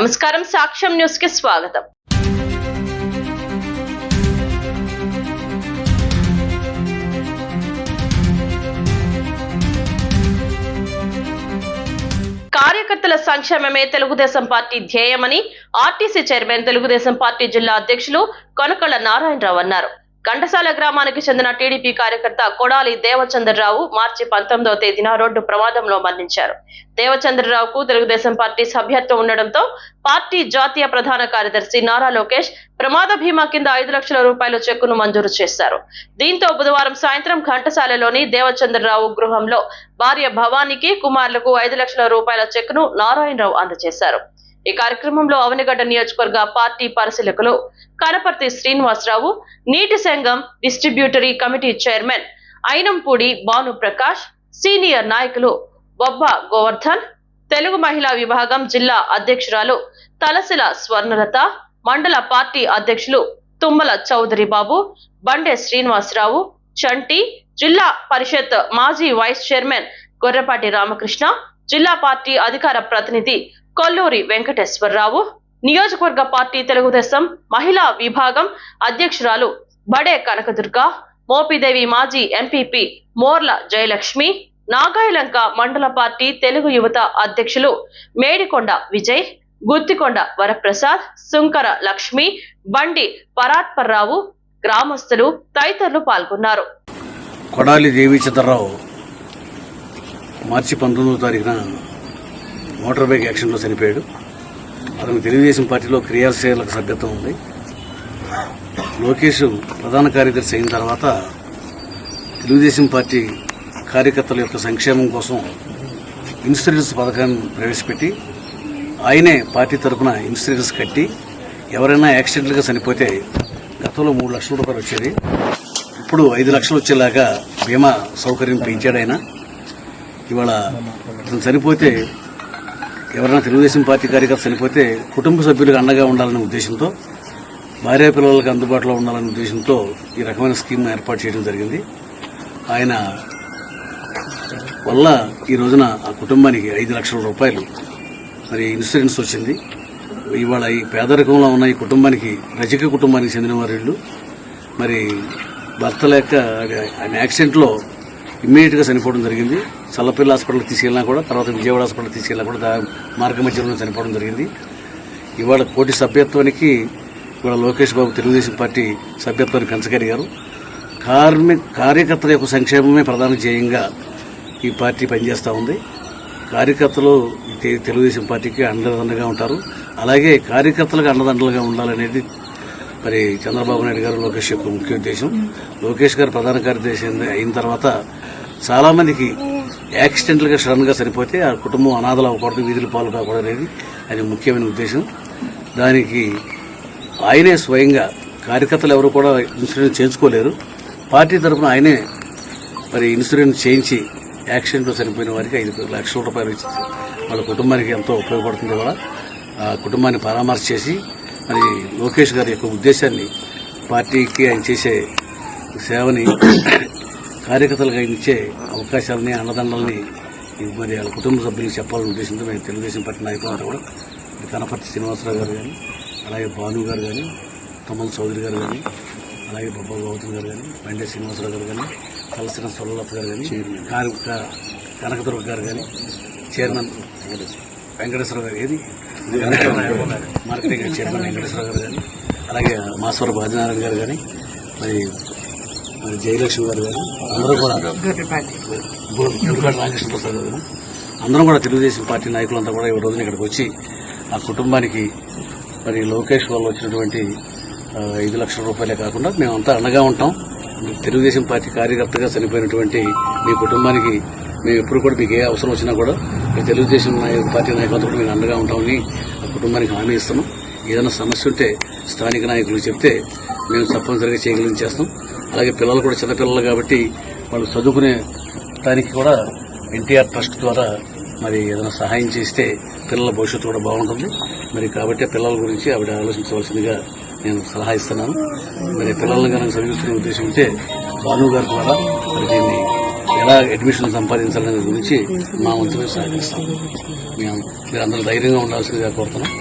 నమస్కారం సాక్ష్యం న్యూస్కి స్వాగతం. కార్యకర్తల సంక్షేమమే తెలుగుదేశం పార్టీ ధ్యేయమని ఆర్టీసీ చైర్మన్ తెలుగుదేశం పార్టీ జిల్లా అధ్యక్షులు కొనకళ్ళ నారాయణరావు అన్నారు. ఘంటసాల గ్రామానికి చెందిన టీడీపీ కార్యకర్త కొడాలి దేవచంద్రరావు మార్చి పంతొమ్మిదవ తేదీన రోడ్డు ప్రమాదంలో మరణించారు. దేవచంద్రరావుకు తెలుగుదేశం పార్టీ సభ్యత్వం ఉండడంతో పార్టీ జాతీయ ప్రధాన కార్యదర్శి నారా లోకేష్ ప్రమాద బీమా కింద ఐదు లక్షల రూపాయల చెక్కును మంజూరు చేశారు. దీంతో బుధవారం సాయంత్రం ఘంటసాలలోని దేవచంద్రరావు గృహంలో భార్య భవానీకి కుమారులకు ఐదు లక్షల రూపాయల చెక్కును నారాయణరావు అందజేశారు. ఈ కార్యక్రమంలో అవనిగడ్డ నియోజకవర్గ పార్టీ పరిశీలకులు కనపర్తి శ్రీనివాసరావు నీటి సంఘం distributary committee chairman Ayinampudi Bhanu Prakash senior నాయకులు బొబ్బ గోవర్ధన్ తెలుగు మహిళా విభాగం జిల్లా అధ్యక్షురాలు తలసిల స్వర్ణలత మండల పార్టీ అధ్యక్షులు తుమ్మల చౌదరి బాబు బండే శ్రీనివాసరావు చంటి జిల్లా పరిషత్ మాజీ వైస్ చైర్మన్ గొర్రెపాటి రామకృష్ణ జిల్లా పార్టీ అధికార ప్రతినిధి కొల్లూరి వెంకటేశ్వరరావు నియోజకవర్గ పార్టీ తెలుగుదేశం మహిళా విభాగం అధ్యక్షురాలు బడే కనకదుర్గ మోపిదేవి మాజీ ఎంపీపీ మోర్ల జయలక్ష్మి నాగాయలంక మండల పార్టీ తెలుగు యువత అధ్యక్షులు మేడికొండ విజయ్ గుత్తికొండ వరప్రసాద్ సుంకర లక్ష్మి బండి పరాత్పర్రావు గ్రామస్తులు తదితరులు పాల్గొన్నారు. కొడాలి దేవీచంద్రరావు మార్చి పంతొమ్మిదో తారీఖున మోటార్ బైక్ యాక్సిడెంట్లో చనిపోయాడు. అతను తెలుగుదేశం పార్టీలో క్రియాశీలక సభ్యత్వం ఉంది. లోకేష్ ప్రధాన కార్యదర్శి అయిన తర్వాత తెలుగుదేశం పార్టీ కార్యకర్తల యొక్క సంక్షేమం కోసం ఇన్సూరెన్స్ పథకాన్ని ప్రవేశపెట్టి ఆయనే పార్టీ తరఫున ఇన్సూరెన్స్ కట్టి ఎవరైనా యాక్సిడెంట్లుగా చనిపోతే గతంలో మూడు లక్షల రూపాయలు వచ్చేది. ఇప్పుడు ఐదు లక్షలు వచ్చేలాగా బీమా సౌకర్యం పెంచాడు ఆయన. ఇవాళ అతను చనిపోతే ఎవరైనా తెలుగుదేశం పార్టీ కార్యకర్త చనిపోతే కుటుంబ సభ్యులకు అండగా ఉండాలనే ఉద్దేశంతో భార్య పిల్లలకు అందుబాటులో ఉండాలనే ఉద్దేశంతో ఈ రకమైన స్కీమ్ ఏర్పాటు చేయడం జరిగింది. ఆయన వల్ల ఈ రోజున ఆ కుటుంబానికి ఐదు లక్షల రూపాయలు మరి ఇన్సూరెన్స్ వచ్చింది. ఇవాళ ఈ పేదరికంలో ఉన్న ఈ కుటుంబానికి రజక కుటుంబానికి చెందిన వారు మరి భర్త లేక ఆయన యాక్సిడెంట్లో ఇమ్మీడియట్గా చనిపోవడం జరిగింది. చల్లపల్లి హాస్పిటల్కి తీసుకెళ్ళినా కూడా తర్వాత విజయవాడ హాస్పిటల్కి తీసుకెళ్ళినా కూడా దా- మార్గ మధ్యలో చనిపోవడం జరిగింది. ఇవాళ కోటి సభ్యత్వానికి ఇవాళ లోకేష్ బాబు తెలుగుదేశం పార్టీ సభ్యత్వాన్ని పెంచగలిగారు. కార్మిక కార్యకర్తల యొక్క సంక్షేమమే ప్రధాన ధ్యేయంగా ఈ పార్టీ పనిచేస్తూ ఉంది. కార్యకర్తలు తెలుగుదేశం పార్టీకి అండదండగా ఉంటారు. అలాగే కార్యకర్తలకు అండదండలుగా ఉండాలనేది మరి చంద్రబాబు నాయుడు గారు లోకేష్ యొక్క ముఖ్య ఉద్దేశం. లోకేష్ గారు ప్రధాన కార్యదర్శి అయిన- తర్వాత చాలా మందికి యాక్సిడెంట్లుగా సడన్గా సరిపోతే ఆ కుటుంబం అనాథలు అవ్వకూడదు వీధుల పాలు కాకూడదు అనేది అది ముఖ్యమైన ఉద్దేశం. దానికి ఆయనే స్వయంగా కార్యకర్తలు ఎవరు కూడా ఇన్సూరెన్స్ చేయించుకోలేరు. పార్టీ తరఫున ఆయనే మరి ఇన్సూరెన్స్ చేయించి యాక్సిడెంట్లో చనిపోయిన వారికి ఐదు లక్షల రూపాయలు ఇచ్చింది వాళ్ళ కుటుంబానికి ఎంతో ఉపయోగపడుతుంది కూడా ఆ కుటుంబాన్ని పరామర్శ చేసి మరి లోకేష్ గారి యొక్క ఉద్దేశాన్ని పార్టీకి ఆయన చేసే సేవని కార్యకర్తలకు ఆయన ఇచ్చే అవకాశాలని అన్నదండల్ని మరి వాళ్ళ కుటుంబ సభ్యులకు చెప్పాలనే ఉద్దేశంతో మేము తెలుగుదేశం పార్టీ నాయకులంతా కూడా కనపర్తి శ్రీనివాసరావు గారు కానీ అలాగే భాను గారు కానీ తమల చౌదరి గారు కానీ అలాగే బొబ్బా గౌతమ్ గారు కానీ బండే శ్రీనివాసరావు గారు కానీ కలసిన సొల్లప్ప గారు కానీ కారు- కనకదుర్గ గారు కానీ చైర్మన్ వెంకటేశ్వర గారు ఏది మార్కెటింగ్ చైర్మన్ వెంకటేశ్వర గారు కానీ అలాగే మాస్వర బాజనారాయణ గారు కానీ మరి మరి జయలక్ష్మి గారు కానీ అందరూ కూడా గుడిపాటి రామకృష్ణ ప్రసాద్ గారు అందరం కూడా తెలుగుదేశం పార్టీ నాయకులంతా కూడా ఈ రోజున ఇక్కడికి వచ్చి ఆ కుటుంబానికి మరి లోకేష్ వాళ్ళు వచ్చినటువంటి ఐదు లక్షల రూపాయలే కాకుండా మేమంతా అండగా ఉంటాం తెలుగుదేశం పార్టీ కార్యకర్తగా చనిపోయినటువంటి మీ కుటుంబానికి మేము ఎప్పుడు కూడా మీకు ఏ అవసరం వచ్చినా కూడా మీ తెలుగుదేశం నాయ- పార్టీ నాయకులతో కూడా మేము అండగా ఉంటామని కుటుంబానికి హామీ ఇస్తున్నాం. ఏదైనా సమస్య ఉంటే స్థానిక నాయకులు చెప్తే మేము తప్పనిసరిగా చేయగలిగి చేస్తాం. అలాగే పిల్లలు కూడా చిన్నపిల్లలు కాబట్టి వాళ్ళు చదువుకునే దానికి కూడా ఎన్టీఆర్ ట్రస్ట్ ద్వారా మరి ఏదైనా సహాయం చేస్తే పిల్లల భవిష్యత్తు కూడా బాగుంటుంది. మరి కాబట్టి పిల్లల గురించి ఆవిడ ఆలోచించవలసిందిగా నేను సలహా ఇస్తున్నాను. మరి పిల్లల్ని కనుక చదివిస్తున్న ఉద్దేశం ఉంటే భాను గారి ద్వారా మరి దీన్ని ఎలా అడ్మిషన్ సంపాదించాలనే గురించి మా వంతుగా సహకరిస్తాం మేము మీరు అందరూ ధైర్యంగా ఉండాల్సిందిగా కోరుతున్నాం.